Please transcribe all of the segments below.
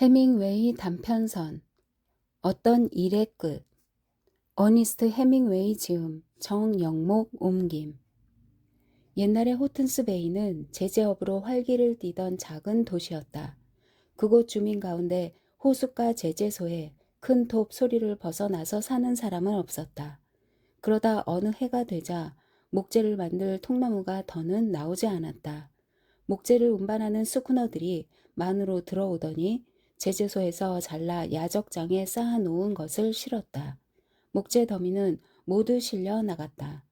해밍웨이 단편선 어떤 일의 끝 어니스트 해밍웨이 지음 정영목 옮김 옛날에 호튼스 베이는 제재업으로 활기를 띠던 작은 도시였다. 그곳 주민 가운데 호숫가 제재소에 큰 톱 소리를 벗어나서 사는 사람은 없었다. 그러다 어느 해가 되자 목재를 만들 통나무가 더는 나오지 않았다. 목재를 운반하는 스쿠너들이 만으로 들어오더니 제재소에서 잘라 야적장에 쌓아놓은 것을 실었다. 목재 더미는 모두 실려 나갔다.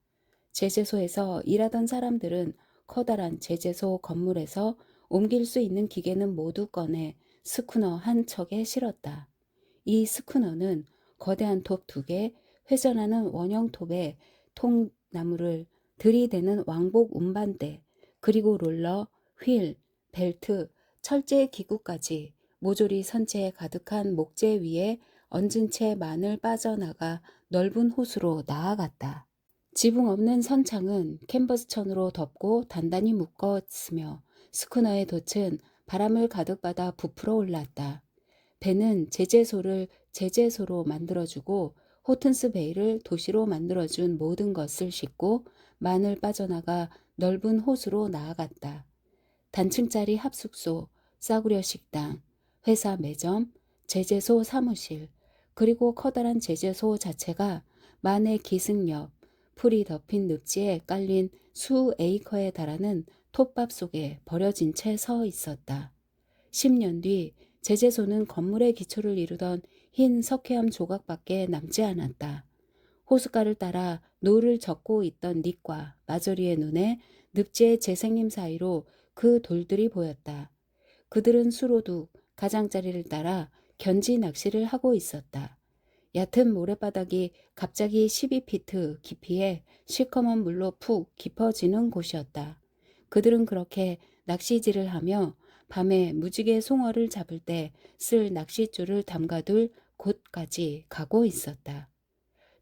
제재소에서 일하던 사람들은 커다란 제재소 건물에서 옮길 수 있는 기계는 모두 꺼내 스쿠너 한 척에 실었다. 이 스쿠너는 거대한 톱 두 개, 회전하는 원형 톱에 통나무를 들이대는 왕복 운반대, 그리고 롤러, 휠, 벨트, 철제 기구까지 모조리 선체에 가득한 목재 위에 얹은 채 만을 빠져나가 넓은 호수로 나아갔다. 지붕 없는 선창은 캔버스천으로 덮고 단단히 묶었으며 스쿠너의 돛은 바람을 가득 받아 부풀어 올랐다. 배는 제재소를 제재소로 만들어주고 호튼스 베이를 도시로 만들어준 모든 것을 싣고 만을 빠져나가 넓은 호수로 나아갔다. 단층짜리 합숙소, 싸구려 식당, 회사 매점, 제재소 사무실, 그리고 커다란 제재소 자체가 만의 기승 옆, 풀이 덮인 늪지에 깔린 수 에이커에 달하는 톱밥 속에 버려진 채 서 있었다. 10년 뒤 제재소는 건물의 기초를 이루던 흰 석회암 조각밖에 남지 않았다. 호숫가를 따라 노를 젓고 있던 닉과 마저리의 눈에 늪지의 재생님 사이로 그 돌들이 보였다. 그들은 수로둑, 가장자리를 따라 견지 낚시를 하고 있었다. 얕은 모래바닥이 갑자기 12피트 깊이에 시커먼 물로 푹 깊어지는 곳이었다. 그들은 그렇게 낚시질을 하며 밤에 무지개 송어를 잡을 때 쓸 낚싯줄을 담가둘 곳까지 가고 있었다.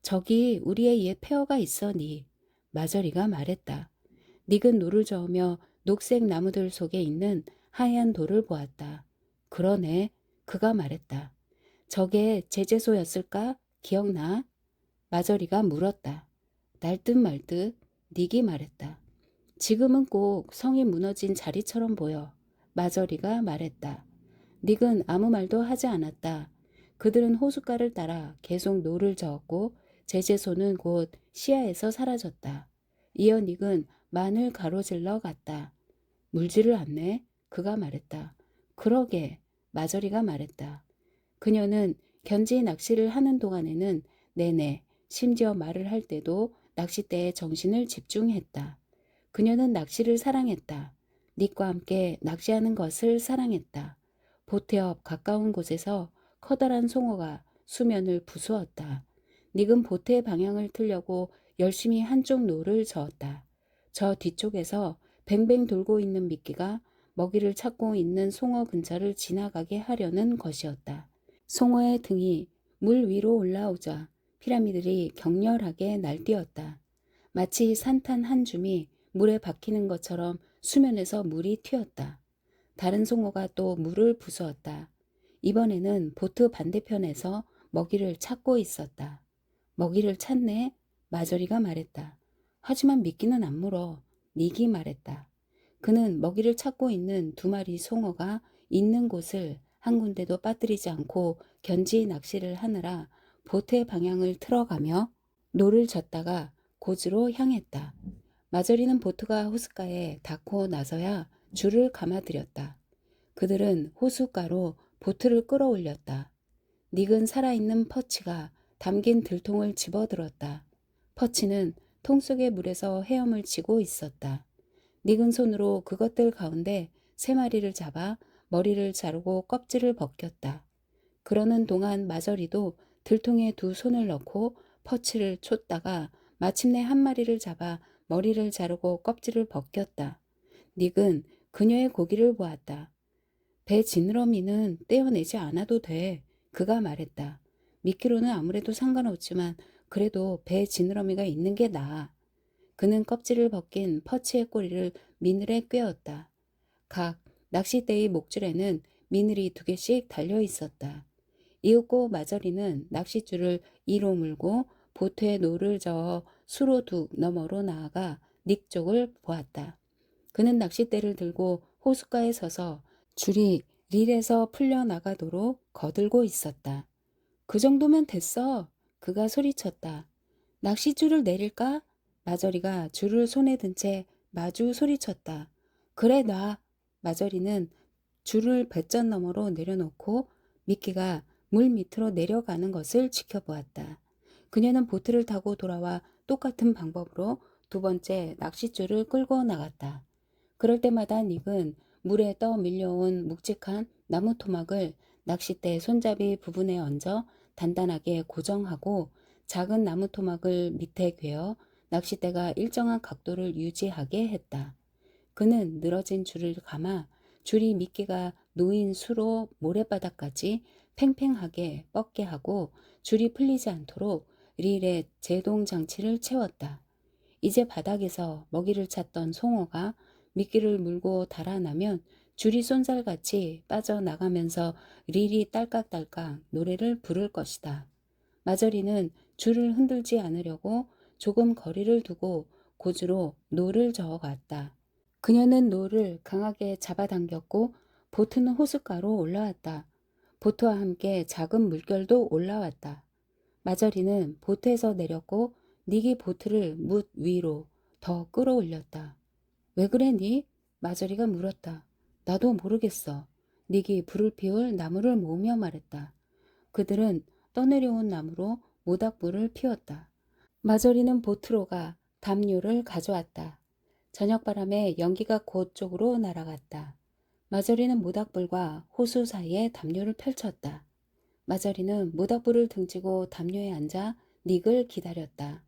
저기 우리의 옛 페어가 있어니 마저리가 말했다. 닉은 노를 저으며 녹색 나무들 속에 있는 하얀 돌을 보았다. 그러네. 그가 말했다. 저게 제재소였을까? 기억나? 마저리가 물었다. 날듯 말듯 닉이 말했다. 지금은 꼭 성이 무너진 자리처럼 보여. 마저리가 말했다. 닉은 아무 말도 하지 않았다. 그들은 호숫가를 따라 계속 노를 저었고 제재소는 곧 시야에서 사라졌다. 이어 닉은 만을 가로질러 갔다. 물지를 않네? 그가 말했다. 그러게, 마저리가 말했다. 그녀는 견지 낚시를 하는 동안에는 내내 심지어 말을 할 때도 낚싯대에 정신을 집중했다. 그녀는 낚시를 사랑했다. 닉과 함께 낚시하는 것을 사랑했다. 보태 옆 가까운 곳에서 커다란 송어가 수면을 부수었다. 닉은 보트의 방향을 틀려고 열심히 한쪽 노를 저었다. 저 뒤쪽에서 뱅뱅 돌고 있는 미끼가 먹이를 찾고 있는 송어 근처를 지나가게 하려는 것이었다. 송어의 등이 물 위로 올라오자 피라미들이 격렬하게 날뛰었다. 마치 산탄 한 줌이 물에 박히는 것처럼 수면에서 물이 튀었다. 다른 송어가 또 물을 부수었다. 이번에는 보트 반대편에서 먹이를 찾고 있었다. 먹이를 찾네? 마저리가 말했다. 하지만 미끼는 안 물어. 닉이 말했다. 그는 먹이를 찾고 있는 두 마리 송어가 있는 곳을 한 군데도 빠뜨리지 않고 견지 낚시를 하느라 보트의 방향을 틀어가며 노를 젓다가 고지로 향했다. 마저리는 보트가 호숫가에 닿고 나서야 줄을 감아들였다. 그들은 호숫가로 보트를 끌어올렸다. 닉은 살아있는 퍼치가 담긴 들통을 집어들었다. 퍼치는 통 속의 물에서 헤엄을 치고 있었다. 닉은 손으로 그것들 가운데 세 마리를 잡아 머리를 자르고 껍질을 벗겼다. 그러는 동안 마저리도 들통에 두 손을 넣고 퍼치를 쫓다가 마침내 한 마리를 잡아 머리를 자르고 껍질을 벗겼다. 닉은 그녀의 고기를 보았다. 배 지느러미는 떼어내지 않아도 돼. 그가 말했다. 미끼로는 아무래도 상관없지만 그래도 배 지느러미가 있는 게 나아. 그는 껍질을 벗긴 퍼치의 꼬리를 미늘에 꿰었다. 각 낚싯대의 목줄에는 미늘이 두 개씩 달려 있었다. 이윽고 마저리는 낚싯줄을 이로 물고 보트에 노를 저어 수로 둑 너머로 나아가 닉 쪽을 보았다. 그는 낚싯대를 들고 호숫가에 서서 줄이 릴에서 풀려나가도록 거들고 있었다. 그 정도면 됐어. 그가 소리쳤다. 낚싯줄을 내릴까? 마저리가 줄을 손에 든 채 마주 소리쳤다. 그래 놔. 마저리는 줄을 배전 너머로 내려놓고 미끼가 물 밑으로 내려가는 것을 지켜보았다. 그녀는 보트를 타고 돌아와 똑같은 방법으로 두 번째 낚싯줄을 끌고 나갔다. 그럴 때마다 닉은 물에 떠 밀려온 묵직한 나무 토막을 낚싯대 손잡이 부분에 얹어 단단하게 고정하고 작은 나무 토막을 밑에 괴어 낚싯대가 일정한 각도를 유지하게 했다. 그는 늘어진 줄을 감아 줄이 미끼가 놓인 수로 모래바닥까지 팽팽하게 뻗게 하고 줄이 풀리지 않도록 릴에 제동 장치를 채웠다. 이제 바닥에서 먹이를 찾던 송어가 미끼를 물고 달아나면 줄이 쏜살같이 빠져나가면서 릴이 딸깍딸깍 노래를 부를 것이다. 마저리는 줄을 흔들지 않으려고 조금 거리를 두고 고주로 노를 저어갔다. 그녀는 노를 강하게 잡아당겼고 보트는 호숫가로 올라왔다. 보트와 함께 작은 물결도 올라왔다. 마저리는 보트에서 내렸고 닉이 보트를 뭇 위로 더 끌어올렸다. 왜 그래 닉? 마저리가 물었다. 나도 모르겠어. 닉이 불을 피울 나무를 모으며 말했다. 그들은 떠내려온 나무로 모닥불을 피웠다. 마저리는 보트로 가 담요를 가져왔다. 저녁바람에 연기가 그쪽으로 날아갔다. 마저리는 모닥불과 호수 사이에 담요를 펼쳤다. 마저리는 모닥불을 등지고 담요에 앉아 닉을 기다렸다.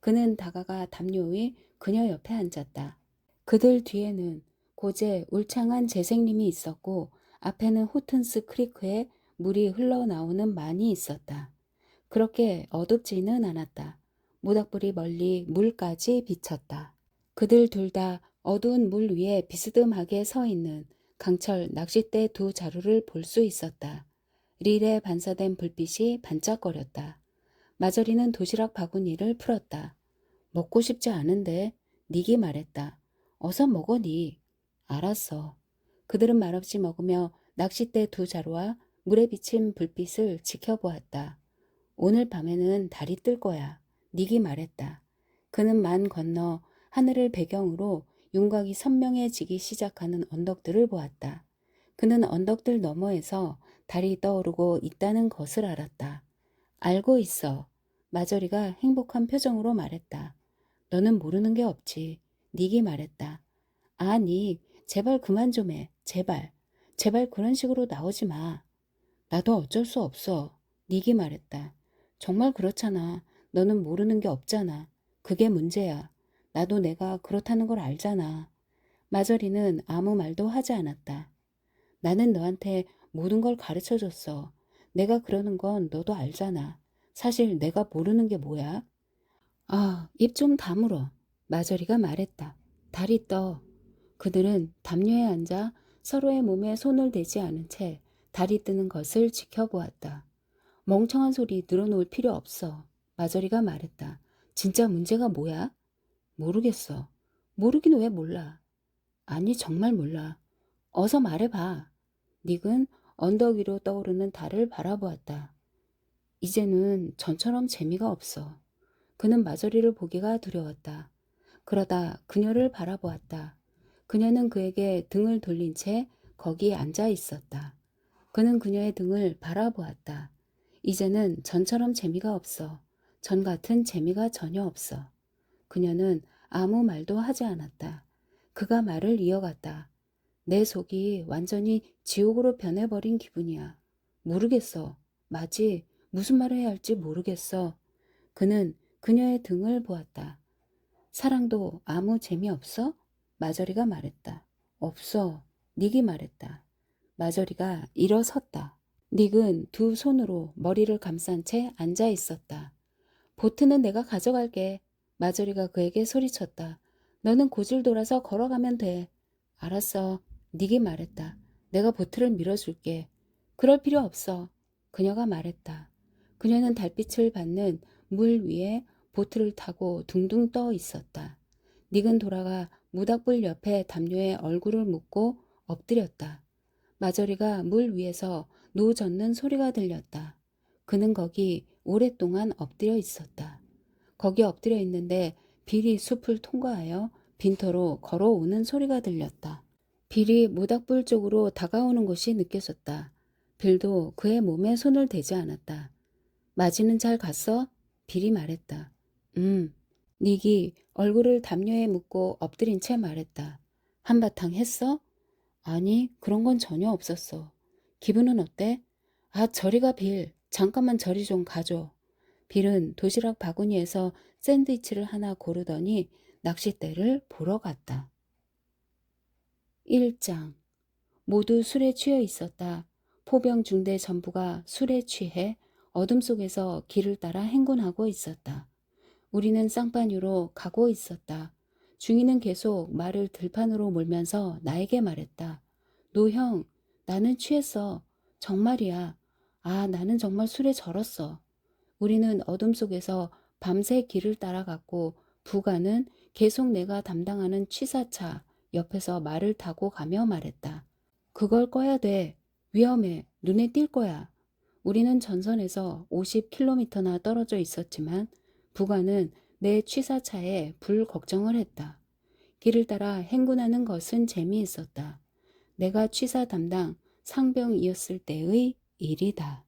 그는 다가가 담요 위 그녀 옆에 앉았다. 그들 뒤에는 고제 울창한 재생림이 있었고 앞에는 호튼스 크리크에 물이 흘러나오는 만이 있었다. 그렇게 어둡지는 않았다. 모닥불이 멀리 물까지 비쳤다. 그들 둘 다 어두운 물 위에 비스듬하게 서 있는 강철 낚싯대 두 자루를 볼 수 있었다. 릴에 반사된 불빛이 반짝거렸다. 마저리는 도시락 바구니를 풀었다. 먹고 싶지 않은데 닉이 말했다. 어서 먹어 닉. 알았어. 그들은 말없이 먹으며 낚싯대 두 자루와 물에 비친 불빛을 지켜보았다. 오늘 밤에는 달이 뜰 거야. 닉이 말했다. 그는 만 건너 하늘을 배경으로 윤곽이 선명해지기 시작하는 언덕들을 보았다. 그는 언덕들 너머에서 달이 떠오르고 있다는 것을 알았다. 알고 있어. 마저리가 행복한 표정으로 말했다. 너는 모르는 게 없지. 닉이 말했다. 아, 닉, 제발 그만 좀 해. 제발. 제발 그런 식으로 나오지 마. 나도 어쩔 수 없어. 닉이 말했다. 정말 그렇잖아. 너는 모르는 게 없잖아. 그게 문제야. 나도 내가 그렇다는 걸 알잖아. 마저리는 아무 말도 하지 않았다. 나는 너한테 모든 걸 가르쳐 줬어. 내가 그러는 건 너도 알잖아. 사실 내가 모르는 게 뭐야? 아, 입 좀 다물어. 마저리가 말했다. 달이 떠. 그들은 담요에 앉아 서로의 몸에 손을 대지 않은 채 달이 뜨는 것을 지켜보았다. 멍청한 소리 늘어놓을 필요 없어. 마저리가 말했다. 진짜 문제가 뭐야? 모르겠어. 모르긴 왜 몰라. 아니, 정말 몰라. 어서 말해봐. 닉은 언덕 위로 떠오르는 달을 바라보았다. 이제는 전처럼 재미가 없어. 그는 마저리를 보기가 두려웠다. 그러다 그녀를 바라보았다. 그녀는 그에게 등을 돌린 채 거기 앉아 있었다. 그는 그녀의 등을 바라보았다. 이제는 전처럼 재미가 없어. 전 같은 재미가 전혀 없어. 그녀는 아무 말도 하지 않았다. 그가 말을 이어갔다. 내 속이 완전히 지옥으로 변해버린 기분이야. 모르겠어. 마지, 무슨 말을 해야 할지 모르겠어. 그는 그녀의 등을 보았다. 사랑도 아무 재미없어? 마저리가 말했다. 없어. 닉이 말했다. 마저리가 일어섰다. 닉은 두 손으로 머리를 감싼 채 앉아 있었다. 보트는 내가 가져갈게. 마저리가 그에게 소리쳤다. 너는 고질 돌아서 걸어가면 돼. 알았어. 닉이 말했다. 내가 보트를 밀어줄게. 그럴 필요 없어. 그녀가 말했다. 그녀는 달빛을 받는 물 위에 보트를 타고 둥둥 떠 있었다. 닉은 돌아가 무닥불 옆에 담요에 얼굴을 묻고 엎드렸다. 마저리가 물 위에서 노 젓는 소리가 들렸다. 그는 거기 오랫동안 엎드려 있었다. 거기 엎드려 있는데 빌이 숲을 통과하여 빈터로 걸어오는 소리가 들렸다. 빌이 모닥불 쪽으로 다가오는 것이 느껴졌다. 빌도 그의 몸에 손을 대지 않았다. 마지는 잘 갔어? 빌이 말했다. 음. 닉이 얼굴을 담요에 묻고 엎드린 채 말했다. 한바탕 했어? 아니, 그런 건 전혀 없었어. 기분은 어때? 아, 저리가 빌. 잠깐만 저리 좀 가줘. 빌은 도시락 바구니에서 샌드위치를 하나 고르더니 낚싯대를 보러 갔다. 1장 모두 술에 취해 있었다. 포병 중대 전부가 술에 취해 어둠 속에서 길을 따라 행군하고 있었다. 우리는 쌍판유로 가고 있었다. 중이는 계속 말을 들판으로 몰면서 나에게 말했다. 노형, 나는 취했어. 정말이야. 아, 나는 정말 술에 절었어. 우리는 어둠 속에서 밤새 길을 따라갔고 부가는 계속 내가 담당하는 취사차 옆에서 말을 타고 가며 말했다. 그걸 꺼야 돼. 위험해. 눈에 띌 거야. 우리는 전선에서 50km나 떨어져 있었지만 부가는 내 취사차에 불 걱정을 했다. 길을 따라 행군하는 것은 재미있었다. 내가 취사 담당 상병이었을 때의 일이다.